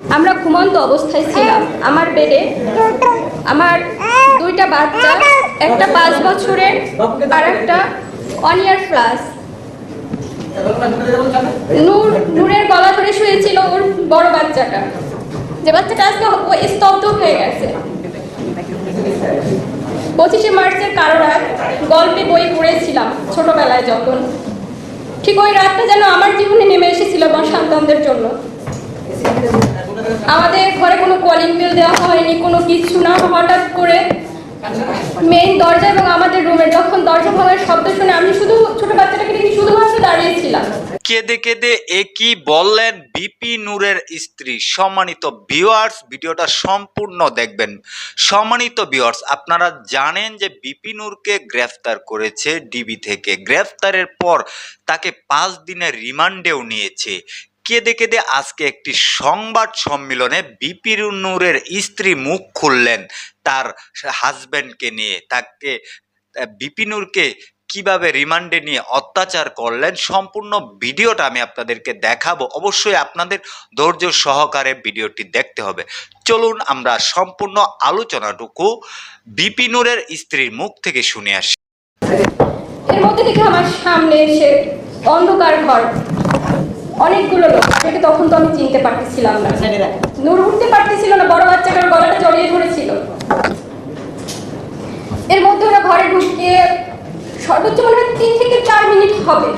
আমরা ঘুমন্ত অবস্থায় ছিলাম। আমার বেডে আমার দুইটা বাচ্চা, একটা পাঁচ বছরের আর একটা ওয়ান ইয়ার প্লাস নূর, নূরের গলা ধরে শুয়েছিল ওর বড় বাচ্চাটা। যে বাচ্চাটা আজকে স্তব্ধ হয়ে গেছে। পঁচিশে মার্চের কারও রাত গল্পে বই পড়েছিলাম ছোটবেলায় যখন। ঠিক ওই রাতটা যেন আমার জীবনে নেমে এসেছিল আমার সন্তানদের জন্য। আমাদের ঘরে কোনো কলিং বিল দেওয়া হয়নি, কোনো কিছু না। হঠাৎ করে মেইন দরজা এবং আমাদের রুমের যখন দরজা ভাঙার শব্দ শুনে আমি শুধু ছোট বাচ্চাটাকে দেখে শুধুমাত্র দাঁড়িয়েছিলাম কেঁদে কেঁদে একই বললেন বিপি নূরের স্ত্রী? সম্মানিত ভিউয়ার্স ভিডিওটা সম্পূর্ণ দেখবেন। সম্মানিত ভিউয়ার্স আপনারা জানেন যে বিপি নূরকে গ্রেফতার করেছে ডিবি থেকে। গ্রেফতারের পর তাকে পাঁচ দিনের রিমান্ডেও নিয়েছে। কেঁদে কেঁদে আজকে একটি সংবাদ সম্মেলনে বিপি নূরের স্ত্রী মুখ খুললেন তার হাজব্যান্ডকে নিয়ে। তাকে বিপিনুরকে কীভাবে রিমান্ডে নিয়ে অত্যাচার করলেন সম্পূর্ণ ভিডিওটা আমি আপনাদেরকে দেখাবো। অবশ্যই আপনাদের ধৈর্য সহকারে ভিডিওটি দেখতে হবে। চলুন আমরা সম্পূর্ণ আলোচনাটুকু বিপিনুরের স্ত্রীর মুখ থেকে শুনে আসি। এর মধ্যে দেখে আমার সামনে এসে অন্ধকার ঘর। অনেকগুলো লোক। তাদেরকে তখন তো আমি চিনতে পারতেছিলাম না। নূর উঠতে পারতেছিল না বড় বাচ্চাটার গলাটা জড়িয়ে ধরেছিল। এর মধ্যে ওরা ঘরে ঢুকে সর্বোচ্চ মনে হয় তিন থেকে চার মিনিট হবে।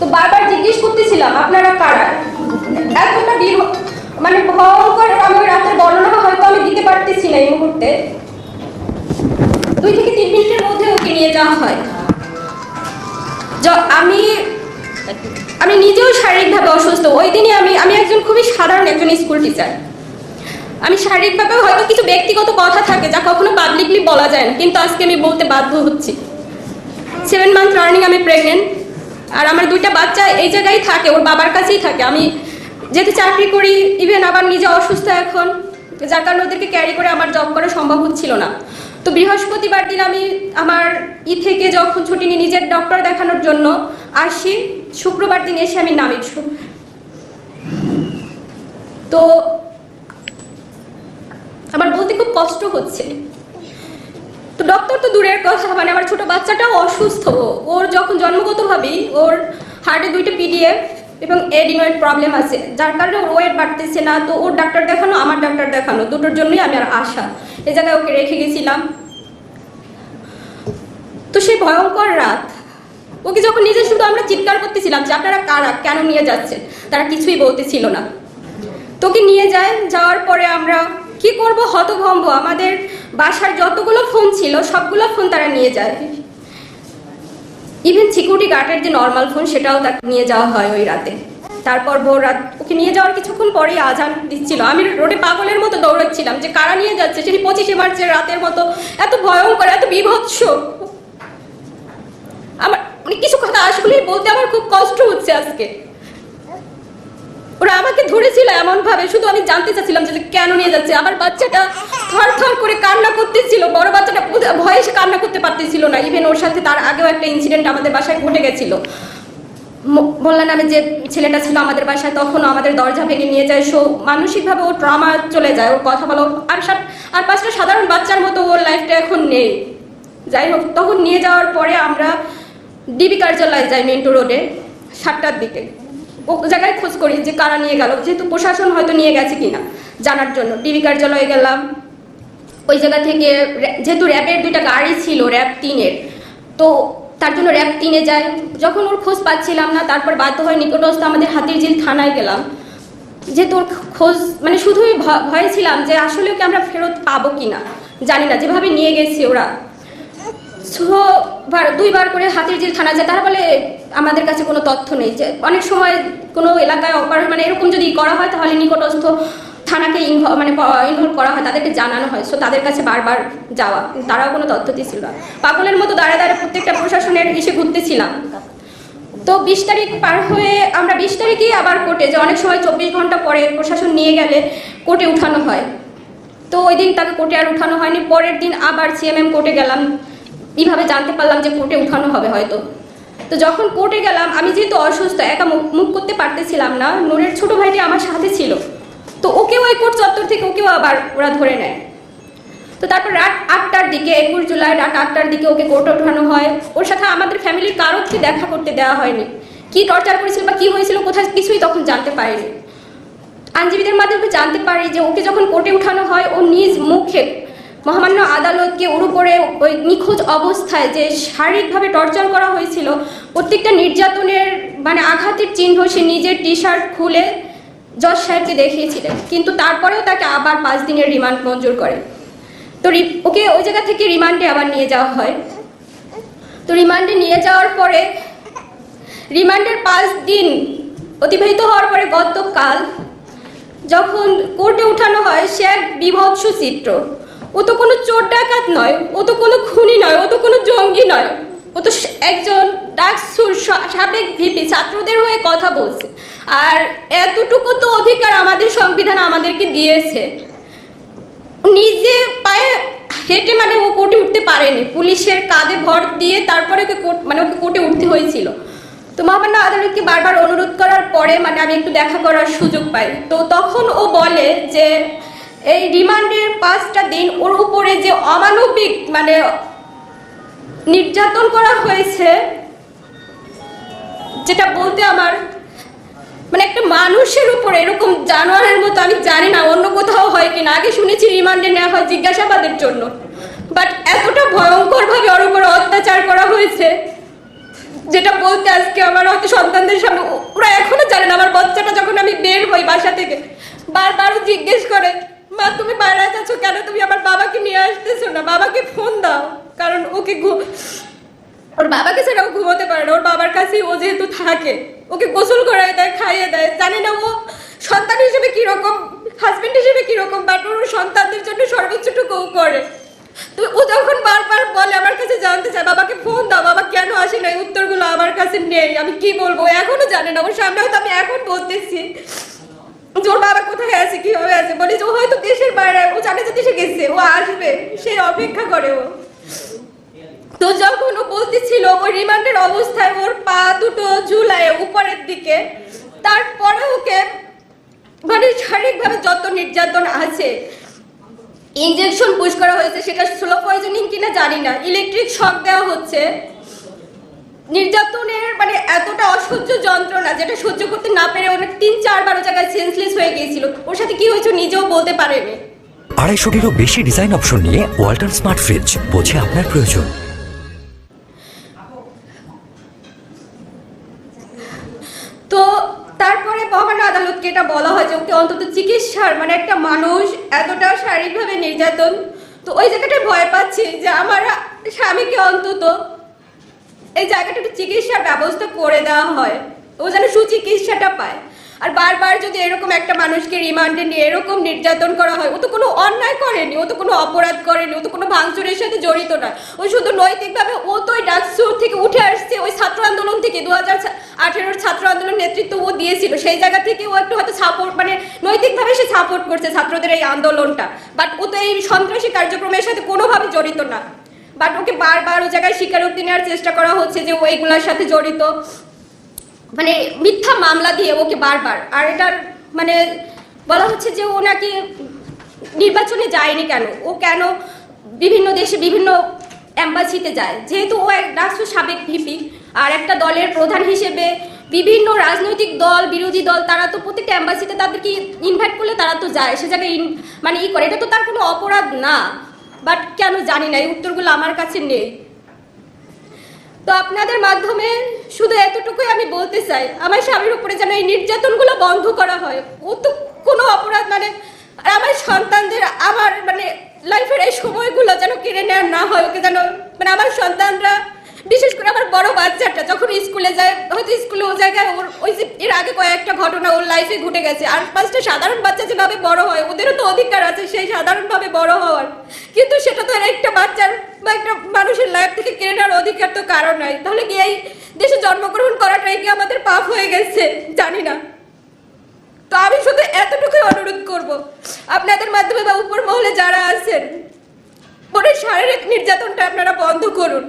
তো বারবার জিজ্ঞেস করতেছিলাম আপনারা কারা? এতটা বিহ মানে ভয়ঙ্কর আমি ওই রাতের বর্ণনা হয়তো আমি দিতে পারতেছি না এই মুহূর্তে। দুই থেকে তিন মিনিটের মধ্যে ওকে নিয়ে যাওয়া হয়। আমি আমি নিজেও শারীরিকভাবে অসুস্থ। ওই দিনই আমি আমি একজন খুবই সাধারণ একজন স্কুল টিচার। আমি শারীরিকভাবে হয়তো কিছু ব্যক্তিগত কথা থাকে যা কখনো পাবলিকলি বলা যায় না, কিন্তু আজকে আমি বলতে বাধ্য হচ্ছি। সেভেন মান্থ রানিং আমি প্রেগনেন্ট আর আমার দুইটা বাচ্চা এই জায়গায় থাকে, ওর বাবার কাছেই থাকে। আমি যেহেতু চাকরি করি ইভেন আবার নিজে অসুস্থ এখন, যার কারণে ওদেরকে ক্যারি করে আমার জব করা সম্ভব হচ্ছিল না। তো বৃহস্পতিবার দিন আমি আমার ই থেকে যখন ছুটি নিয়ে নিজের ডক্টর দেখানোর জন্য, আসি। শুক্রবার দিন এসে আমি নামি তো আমার বলতে খুব কষ্ট হচ্ছে। তো ডক্টর তো দূরের কথা মানে আমার ছোট বাচ্চাটাও অসুস্থ। ওর যখন জন্মগত জন্মগতভাবেই ওর হার্টে দুইটা পিডিএফ এবং এডিনয়েড প্রবলেম আছে। যার কারণে ওর ওয়েট বাড়তেছে না, তো ওর ডাক্তার দেখানো, আমার ডাক্তার দেখানো, দুটোর জন্যই আমি আর আশা। এ জায়গায় ওকে রেখে গেছিলাম। তো সেই ভয়ঙ্কর রাত ওকে যখন নিজে শুধু আমরা চিৎকার করতেছিলাম যে আপনারা কারা? কেন নিয়ে যাচ্ছেন? তারা কিছুই বলতেছিল না। তোকে নিয়ে যায়, যাওয়ার পরে আমরা কি করব? হতভম্ব। আমাদের বাসার যতগুলো ফোন ছিল, সবগুলো ফোন তারা নিয়ে যায়। ইভেন সিকিউরিটি গার্ডের যে নর্মাল ফোন সেটাও তাকে নিয়ে যাওয়া হয় ওই রাতে। তারপর ভোর রাত ওকে নিয়ে যাওয়ার কিছুক্ষণ পরেই আজান দিচ্ছিল। আমি রোডে পাগলের মতো দৌড়াচ্ছিলাম যে কারা নিয়ে যাচ্ছে? সেই পঁচিশে মার্চের রাতের মতো এত ভয়ঙ্কর, এত বিভৎস মানে কিছু কথা আসলেই বলতে আমার খুব কষ্ট হচ্ছে আজকে। ওরা আমাকে ধরেছিল এমন ভাবে শুধু আমি জানতে চাচ্ছিলাম যে কেন নিয়ে যাচ্ছে। আমার বাচ্চাটা থর থর করে কান্না করতেছিল, বড় বাচ্চাটা ভয়ে সে কান্না করতে পারতেছিল না। ইভেন ওর সাথে তার আগেও একটা ইনসিডেন্ট আমাদের বাসায় ঘটে গেছিল। বললাম আমি যে ছেলেটা ছিল আমাদের বাসায়, তখনও আমাদের দরজা ভেঙে নিয়ে যায়। সো, মানসিকভাবে ও ট্রমা চলে যায়। ওর কথা বলো, আর আর পাঁচটা সাধারণ বাচ্চার মতো ওর লাইফটা এখন নেই। যাই হোক, তখন নিয়ে যাওয়ার পরে আমরা ডিবি কার্যালয়ে যাই মেন্টু রোডে, সাতটার দিকে। ও জায়গায় খোঁজ করি যে কারা নিয়ে গেল, যেহেতু প্রশাসন হয়তো নিয়ে গেছে কিনা জানার জন্য। ডিবি কার্যালয়ে গেলাম। ওই জায়গা থেকে যেহেতু র্যাবের দুইটা গাড়ি ছিল, র্যাব তিনের, তো তার জন্য র্যাব তিনে যাই। যখন ওর খোঁজ পাচ্ছিলাম না, তারপর বাধ্য হয়ে নিকটস্থ আমাদের হাতির ঝিল থানায় গেলাম। যেহেতু ওর খোঁজ মানে শুধুই ভয়ে ছিলাম যে আসলে ওকে আমরা ফেরত পাবো কিনা, জানি না। যেভাবে নিয়ে গেছি ওরা সো দুইবার করে হাতির ঝিল থানা যায়, তারা বলে, আমাদের কাছে কোনো তথ্য নেই। যে অনেক সময় কোনো এলাকায় অপারেট মানে এরকম যদি করা হয়, তাহলে নিকটস্থ থানাকে ইনভলভ মানে ইনভলভ করা হয়, তাদেরকে জানানো হয়। সো তাদের কাছে বারবার যাওয়া। তারাও কোনো তথ্য দিচ্ছিল না। পাগলের মতো দাঁড়ে দাঁড়ে প্রত্যেকটা প্রশাসনের ইসে ঘুরতেছিলাম। তো বিশ তারিখ পার হয়ে আমরা বিশ তারিখেই আবার কোর্টে যে অনেক সময় চব্বিশ ঘণ্টা পরে প্রশাসন নিয়ে গেলে কোর্টে উঠানো হয়। তো ওই দিন তাকে কোর্টে আর উঠানো হয়নি। পরের দিন আবার সিএমএম কোর্টে গেলাম। এইভাবে জানতে পারলাম যে কোর্টে উঠানো হবে হয়তো। তো যখন কোর্টে গেলাম, আমি যেহেতু অসুস্থ, একা মুখ করতে পারতেছিলাম না, নূরের ছোট ভাইটি আমার সাথে ছিল। তো ওকেও ওই কোর্ট চত্বর থেকে ওকেও আবার ওরা ধরে নেয়। তো তারপর রাত আটটার দিকে, একুশ জুলাই রাত আটটার দিকে ওকে কোর্টে ওঠানো হয়। ওর সাথে আমাদের ফ্যামিলির কারোরকে দেখা করতে দেওয়া হয়নি। কি টর্চার করেছিল বা কি হয়েছিল কোথায় কিছুই তখন জানতে পারিনি। আইনজীবীদের মাধ্যমে জানতে পারি যে ওকে যখন কোর্টে উঠানো হয়, ও নিজ মুখে মহামান্য আদালতকে ওর উপরে ওই নিখোঁজ অবস্থায় যে শারীরিকভাবে টর্চার করা হয়েছিল, প্রত্যেকটা নির্যাতনের মানে আঘাতের চিহ্ন সে নিজের টি শার্ট খুলে জজ সাহেবকে দেখিয়েছিলেন। কিন্তু তারপরেও তাকে আবার পাঁচ দিনের রিমান্ড মঞ্জুর করে। তো ওকে ওই জায়গা থেকে রিমান্ডে আবার নিয়ে যাওয়া হয়। তো রিমান্ডে নিয়ে যাওয়ার পরে রিমান্ডের পাঁচ দিন অতিবাহিত হওয়ার পরে গতকাল যখন কোর্টে উঠানো হয়, সে এক বিভৎস চিত্র। ও তো কোনো চোর ডাকাত নয়, ও তো কোনো খুনি নয়, ও তো কোনো জঙ্গি নয়। ও তো একজন ডাকসুর সাবেক ভিপি, ছাত্রদের হয়ে কথা বলছে। আর এতটুকু তো অধিকার আমাদের সংবিধান আমাদেরকে দিয়েছে। নিজে পায়ে হেঁটে মানে ও কোর্টে উঠতে পারেনি। পুলিশের কাঁধে ভর দিয়ে তারপরে ওকে মানে ওকে কোর্টে উঠতে হয়েছিল। তো মহামান্য আদালতকে বারবার অনুরোধ করার পরে মানে আমি একটু দেখা করার সুযোগ পাই। তো তখন ও বলে যে এই রিমান্ডের পাঁচটা দিন ওর উপরে যে অমানবিক মানে নির্যাতন করা হয়েছে, যেটা বলতে আমার মানে একটা মানুষের উপর এরকম জানোয়ারের মতো আমি জানি না, অন্য কোথাও হয় কিনা। আগে শুনেছি রিমান্ডে নেওয়া হয় জিজ্ঞাসাবাদের জন্য। বাট এতটা ভয়ঙ্কর ভাবে ওর উপর অত্যাচার করা হয়েছে, যেটা বলতে আজকে আমার হয়তো সন্তানদের সামনে, ওরা এখনও জানে না, আমার বাচ্চাটা যখন আমি বের হই বাসা থেকে বারবারও জিজ্ঞেস করে মা, তুমি বাইরে যাচ্ছ কেন? তুমি আমার বাবাকে নিয়ে আসতেছো না। বাবাকে ফোন দাও। কারণ ওকে ওর বাবাকে ছাড়া ঘুমোতে পারে না। ওর বাবার কাছেই ও যেহেতু থাকে, ওকে গোসল করায় দেয়, খাইয়ে দেয়। জানি না ও সন্তান হিসেবে কীরকম হাজবেন্ড হিসেবে কীরকম বাট ওর সন্তানদের জন্য সর্বোচ্চটুকু ও করে। তো ও যখন বারবার বলে আমার কাছে জানতে চায়, বাবাকে ফোন দাও, বাবা কেন আসে না উত্তরগুলো আমার কাছে নেই। আমি কি বলব? এখনও জানে না। ওর সামনে হয়তো আমি এখন বলতেছি। যে ওর বাবা কোথায় আছে, কীভাবে আছে? বলি যে ও হয়তো দেশের বাইরে, ও জানে যে দেশে গেছে, ও আসবে, সে অপেক্ষা করে ও। তো যখন ও বলতেছিল ওই রিমান্ডের অবস্থায় ওর পা দুটো ঝুলায় উপরের দিকে, তারপরে ওকে মানে শারীরিকভাবে যত নির্যাতন আছে ইনজেকশন পুশ করা হয়েছে, সেটা স্লো পয়জনিং কিনা জানি না ইলেকট্রিক শক দেওয়া হচ্ছে। নির্যাতনের মানে এতটা অসহ্য যন্ত্রণা যেটা সহ্য করতে না পেরে অনেক তিন চারবার জায়গায় সেন্সলেস হয়ে গিয়েছিল। ওর সাথে কি হয়েছে নিজেও বলতে পারেনি। আড়াইশোটিরও বেশি ডিজাইন অপশন নিয়ে ওয়াল্টন স্মার্ট ফ্রিজ বোঝে আপনার প্রয়োজন। তো তারপরে মহামান্য আদালতকে এটা বলা হয় যে ওকে অন্তত চিকিৎসার মানে একটা মানুষ এতটা শারীরিকভাবে নির্যাতন তো ওই জায়গাটায় ভয় পাচ্ছি যে আমার স্বামীকে অন্তত এই জায়গাটাতে চিকিৎসার ব্যবস্থা করে দেওয়া হয়। ও যেন সুচিকিৎসাটা পায়। আর বারবার যদি এরকম একটা মানুষকে রিমান্ডে নিয়ে এরকম নির্যাতন করা হয়, ও তো কোনো অন্যায় করেনি, ও তো কোনো অপরাধ করেনি, ও তো কোনো ভাঙচুরের সাথে জড়িত না। ও শুধু নৈতিকভাবে ও তো ওই ডাকসুর থেকে উঠে আসছে, ওই ছাত্র আন্দোলন থেকে দু হাজার আঠেরোর ছাত্র আন্দোলন নেতৃত্ব ও দিয়েছিল। সেই জায়গা থেকে ও একটু হয়তো সাপোর্ট মানে নৈতিকভাবে সে সাপোর্ট করছে ছাত্রদের এই আন্দোলনটা। বাট ও তো এই সন্ত্রাসী কার্যক্রমের সাথে কোনোভাবে জড়িত না। বাট ওকে বারবার ও জায়গায় স্বীকারোক্তি নেওয়ার চেষ্টা করা হচ্ছে যে ও এইগুলোর সাথে জড়িত। মানে মিথ্যা মামলা দিয়ে ওকে বারবার। আর এটার মানে বলা হচ্ছে যে ও নাকি নির্বাচনে যায়নি কেন? ও কেন বিভিন্ন দেশে বিভিন্ন অ্যাম্বাসিতে যায়? যেহেতু ও এক রাষ্ট্র সাবেক ভিপি, আর একটা দলের প্রধান হিসেবে বিভিন্ন রাজনৈতিক দল, বিরোধী দল, তারা তো প্রত্যেকটা অ্যাম্বাসিতে তাদেরকে ইনভাইট করলে তারা তো যায়, সে জায়গায় মানে ই করে। এটা তো তার কোনো অপরাধ না। বাট কেন জানি না, এই উত্তরগুলো আমার কাছে নেই। তো আপনাদের মাধ্যমে শুধু এতটুকুই আমি বলতে চাই, আমার স্বামীর উপরে যেন এই নির্যাতনগুলো বন্ধ করা হয়। ও তো কোনো অপরাধ মানে আর আমার সন্তানদের, আমার মানে লাইফের এই সময়গুলো যেন কেড়ে নেওয়া না হয়, ওকে যেন মানে আমার সন্তানরা বিশেষ করে আমার বড় বাচ্চাটা, যখন স্কুলে যায়, হয়তো স্কুলে ও জায়গায় ওর ওই যে এর আগে কয়েকটা ঘটনা ওর লাইফে ঘটে গেছে। আর পাঁচটা সাধারণ বাচ্চা যেভাবে বড় হয়, ওদেরও তো অধিকার আছে সেই সাধারণভাবে বড় হওয়ার। কিন্তু সেটা তো আর একটা বাচ্চার বা একটা মানুষের লাইফ থেকে কেড়ে নেওয়ার অধিকার তো কারণ নয় তাহলে কি এই দেশে জন্মগ্রহণ করাটাই কি আমাদের পাপ হয়ে গেছে? জানি না। তো আমি শুধু এতটুকুই অনুরোধ করব। আপনাদের মাধ্যমে বা উপর মহলে যারা আছেন এই শারীরিক নির্যাতনটা আপনারা বন্ধ করুন।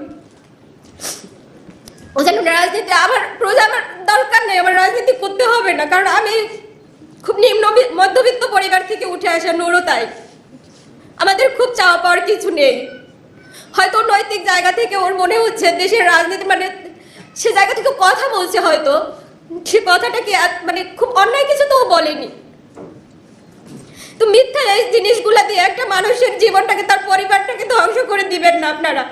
ও যেন রাজনীতি প্রজা আমার দরকার নেই আমার রাজনীতি করতে হবে না, কারণ আমি খুব নিম্ন মধ্যবিত্ত পরিবার থেকে উঠে আসা নুরও তাই আমাদের খুব চাওয়া পাওয়ার কিছু নেই। হয়তো নৈতিক জায়গা থেকে ওর মনে হচ্ছে দেশের রাজনীতি মানে সে জায়গা থেকে কথা বলছে হয়তো, সে কথাটা কি মানে খুব অন্যায় কিছু তো বলেনি। তো মিথ্যা এই জিনিসগুলা দিয়ে একটা মানুষের জীবনটাকে, তার পরিবারটাকে ধ্বংস করে দিবেন না আপনারা।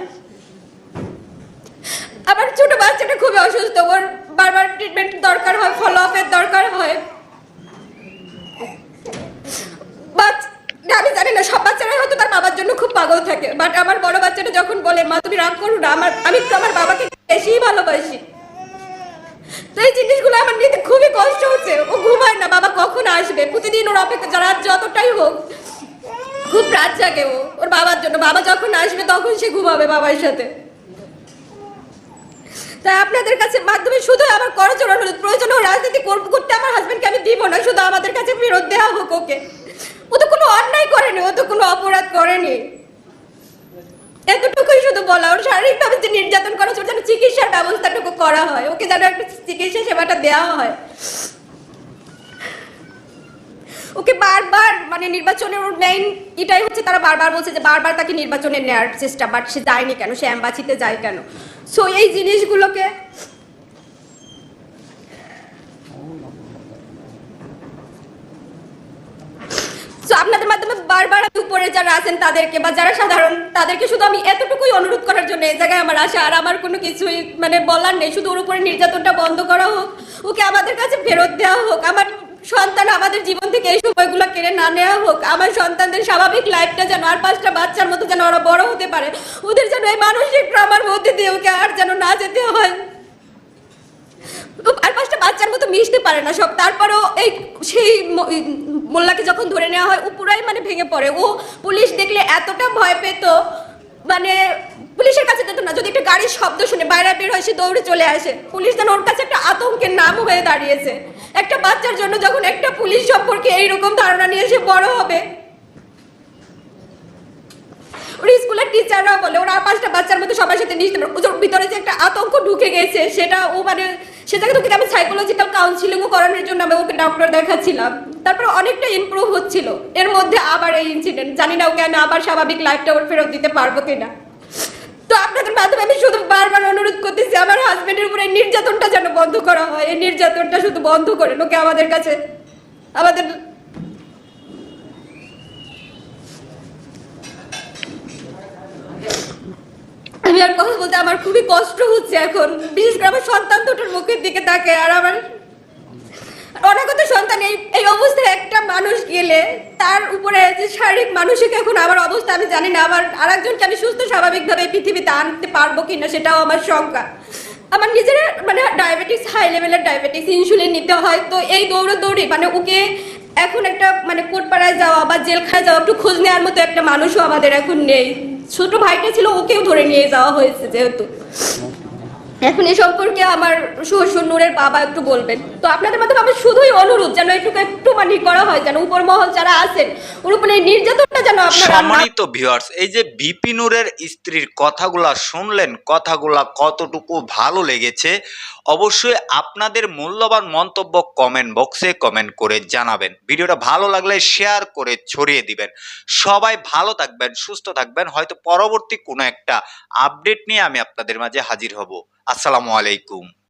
আবার ছোট বাচ্চাটা খুবই অসুস্থ, ওর বারবার ট্রিটমেন্ট দরকার হয় ফলো আপের দরকার হয়। আমি জানি না, সব বাচ্চারাই হয়তো তার বাবার জন্য খুব পাগল থাকে বাট আমার বড় বাচ্চাটা যখন বলে, মা, তুমি রাগ করো না, আমার, আমি তো আমার বাবাকে বেশিই ভালোবাসি। তো এই জিনিসগুলো আমার নিতে খুবই কষ্ট হচ্ছে, ও ঘুমায় না, বাবা কখন আসবে? প্রতিদিন ওর অপেক্ষা রাত যতটাই হোক, খুব রাত জাগে ও, ওর বাবার জন্য। বাবা যখন আসবে, তখন সে ঘুমাবে বাবার সাথে। তাই আপনাদের কাছে মাধ্যমে শুধু আমার করজোর অনুরোধ প্রয়োজন ও রাজনীতি করতে আমার হাজব্যান্ডকে আমি দিব না, শুধু আমাদের কাছে ফেরত দেওয়া হোক ওকে। ও তো কোনো অন্যায় করেনি, ও তো কোনো অপরাধ করেনি। এতটুকুই শুধু বলা, ওর শারীরিকভাবে যে নির্যাতন করা যেন চিকিৎসার ব্যবস্থাটুকু করা হয়, ওকে যেন একটা চিকিৎসা সেবাটা দেওয়া হয়। ওকে বারবার মানে নির্বাচনের মেইন এটাই হচ্ছে তারা বারবার বলছে যে বারবার তাকে নির্বাচনে নেওয়ার চেষ্টা বাট সে যায়নি কেন? সে অ্যাম্বাসিতে যায় কেন? সো এই জিনিসগুলোকে তো আপনাদের মাধ্যমে বারবার উপরে যারা আছেন তাদেরকে বা যারা সাধারণ, তাদেরকে শুধু আমি এতটুকুই অনুরোধ করার জন্য এই জায়গায় আমার আসা আর আমার কোনো কিছুই মানে বলার নেই। শুধু ওর উপরে নির্যাতনটা বন্ধ করা হোক, ওকে আমাদের কাছে ফেরত দেওয়া হোক। আমার সন্তান আমাদের জীবন থেকে এই সময়গুলো কেড়ে না নেওয়া হোক, আমার সন্তানদের স্বাভাবিক লাইফটা যেন আর পাঁচটা বাচ্চার মতো যেন ওরা বড় হতে পারে, ওদের যেন এই মানসিক ট্রমার মধ্যে দিয়ে ওকে আর যেন না যেতে হয়। আর পাঁচটা বাচ্চার মতো মিশতে পারে না সব, তারপরেও এই সেই মোল্লাকে যখন ধরে নেওয়া হয়, ও পুরাই মানে ভেঙে পড়ে। ও পুলিশ দেখলে এতটা ভয় পেত মানে পুলিশের কাছে যেত না, যদি একটা গাড়ির শব্দ শুনে বাইরে বের হয়, সে দৌড়ে চলে আসে। পুলিশ যেন ওর কাছে একটা আতঙ্কের নাম হয়ে দাঁড়িয়েছে। একটা বাচ্চার জন্য যখন একটা পুলিশ সম্পর্কে এইরকম ধারণা নিয়ে সে বড় হবে। ওর স্কুলের টিচাররা বলে, ওরা পাঁচটা বাচ্চার মতো সবার সাথে মিশতে পারে ভিতরে যে একটা আতঙ্ক ঢুকে গেছে, সেটা ও মানে সে জায়গায় ওকে আমি সাইকোলজিক্যাল কাউন্সিলিংও করানোর জন্য আমি ওকে ডক্টর দেখাচ্ছিলাম। তারপর অনেকটা ইমপ্রুভ হচ্ছিল। এর মধ্যে আবার এই ইনসিডেন্ট জানি না ওকে আমি আবার স্বাভাবিক লাইফটা ওর ফেরত দিতে পারব কিনা। তো আপনাদের মাধ্যমে আমি শুধু বারবার অনুরোধ করতেছি, আমার হাজবেন্ডের উপরে নির্যাতনটা যেন বন্ধ করা হয়। এই নির্যাতনটা শুধু বন্ধ করেন ওকে আমাদের কাছে। আমাদের আমি আর কথা বলতে আমার খুবই কষ্ট হচ্ছে এখন। বিশেষ করে আমার সন্তান দুটোর মুখের দিকে তাকে আর আমার অনাগত সন্তান, এই এই অবস্থায় একটা মানুষ গেলে তার উপরে যে শারীরিক, মানসিক এখন আমার অবস্থা, আমি জানি না আমার আরেকজনকে আমি সুস্থ স্বাভাবিকভাবে পৃথিবীতে আনতে পারব কিনা সেটাও আমার শঙ্কা। আমার নিজের মানে ডায়াবেটিস হাই লেভেলের ডায়াবেটিস ইনসুলিন নিতে হয়, তো এই দৌড়াদৌড়ি মানে ওকে এখন একটা মানে কোটপাড়ায় যাওয়া বা জেলখানায় যাওয়া, একটু খোঁজ নেওয়ার মতো একটা মানুষও আমাদের এখন নেই। ছোট ভাইটা ছিল, ওকেও ধরে নিয়ে যাওয়া হয়েছে যেহেতু। এখন এই সম্পর্কে আমার শ্বশুর নূরের বাবা একটু বলবেন। তো আপনাদের মাধ্যমে আমি শুধুই অনুরোধ যেন একটু মানে করা হয় যেন উপর মহল যারা আছেন উপরে নির্যাতনটা যেন আপনারা সম্মানিত ভিউয়ার্স এই যে বিপিনুরের স্ত্রীর কথাগুলা শুনলেন, কথাগুলা কতটুকু ভালো লেগেছে, অবশ্যই আপনাদের মূল্যবান মন্তব্য কমেন্ট বক্সে কমেন্ট করে জানাবেন। ভিডিওটা ভালো লাগলে শেয়ার করে ছড়িয়ে দিবেন। সবাই ভালো থাকবেন, সুস্থ থাকবেন। হয়তো পরবর্তী কোনো একটা আপডেট নিয়ে আমি আপনাদের মাঝে হাজির হব। আসসালামু আলাইকুম।